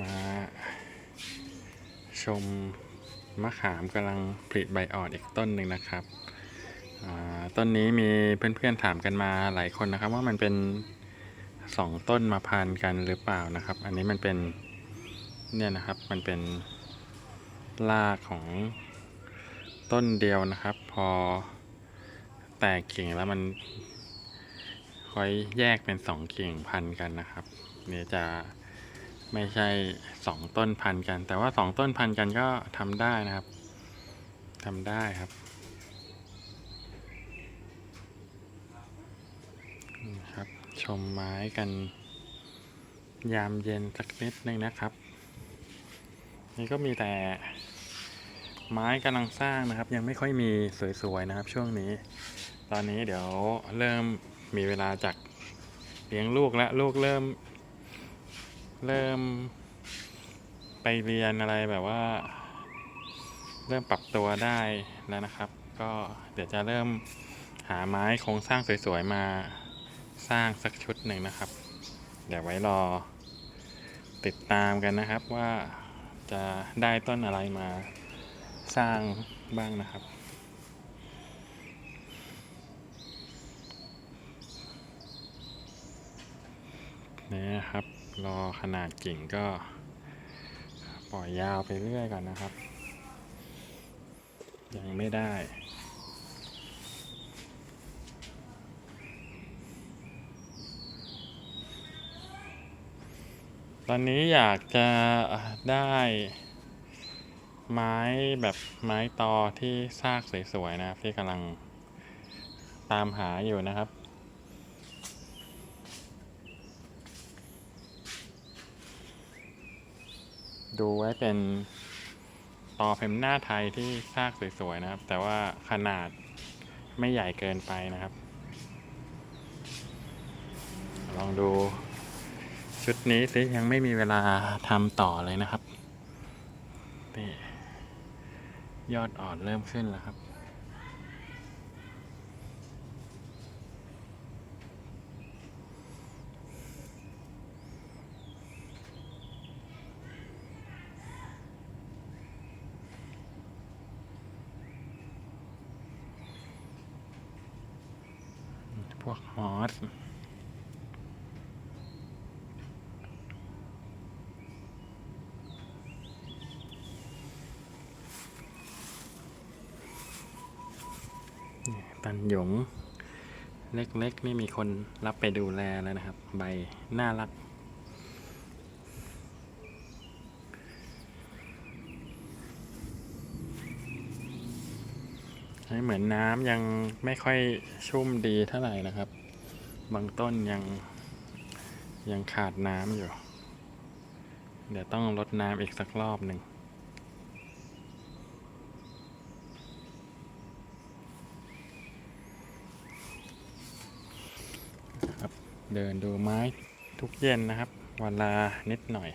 มาชมมะขามกำลังผลิใบอ่อนอีกต้นหนึ่งนะครับต้นนี้มีเพื่อนๆถามกันมาหลายคนนะครับ ว่ามันเป็นสองต้นมาพันกันหรือเปล่านะครับ อันนี้มันเป็นเนี่ยนะครับมันเป็นรากของต้นเดียวนะครับ พอแตกกิ่งแล้วมันค่อยแยกเป็นสองกิ่งพันกันนะครับ เนี่ยจะ ไม่ใช่สองต้นพันกัน แต่ว่าสองต้นพันกันก็ทำได้นะครับทำได้ครับนี่ครับ ชมไม้กัน ยามเย็นสักนิดนึงนะครับ นี่ก็มีแต่ไม้กำลังสร้างนะครับ ยังไม่ค่อยมีสวยๆนะครับ ช่วงนี้ ตอนนี้เดี๋ยวเริ่มมีเวลาจากเลี้ยงลูกและลูกเริ่ม เริ่มไปเรียนอะไรแบบว่า เริ่มปรับตัวได้แล้วนะครับ ก็เดี๋ยวจะเริ่มหาไม้โครงสร้างสวยๆมาสร้างสักชุดหนึ่งนะครับ เดี๋ยวไว้รอติดตามกันนะครับว่าจะได้ต้นอะไรมาสร้างบ้างนะครับ นี่นะครับ รอขนาดกิ่งก็ปล่อยยาวไปเรื่อยก่อนนะครับ ยังไม่ได้ตอนนี้อยากจะได้ไม้แบบไม้ตอที่ซากสวยๆนะครับ ที่กำลังตามหาอยู่นะครับ ดูไว้เป็นต่อเพมหน้าไทยที่ซากสวยๆนะครับ แต่ว่าขนาดไม่ใหญ่เกินไปนะครับ ลองดูชุดนี้สิยังไม่มีเวลาทำต่อเลยนะครับนี่ยอดอ่อนเริ่มขึ้นแล้วครับ พวกฮอสตันหยง เล็กๆ นี่มีคนรับไปดูแลแล้วนะครับ ใบ น่ารัก ให้เหมือนน้ำยังไม่ค่อยชุ่มดีเท่าไหร่นะครับ บางต้นยังยังขาดน้ำอยู่ เดี๋ยวต้องลดน้ำอีกสักรอบหนึ่งเดินดูไม้ทุกเย็นนะครับ วันละนิดหน่อย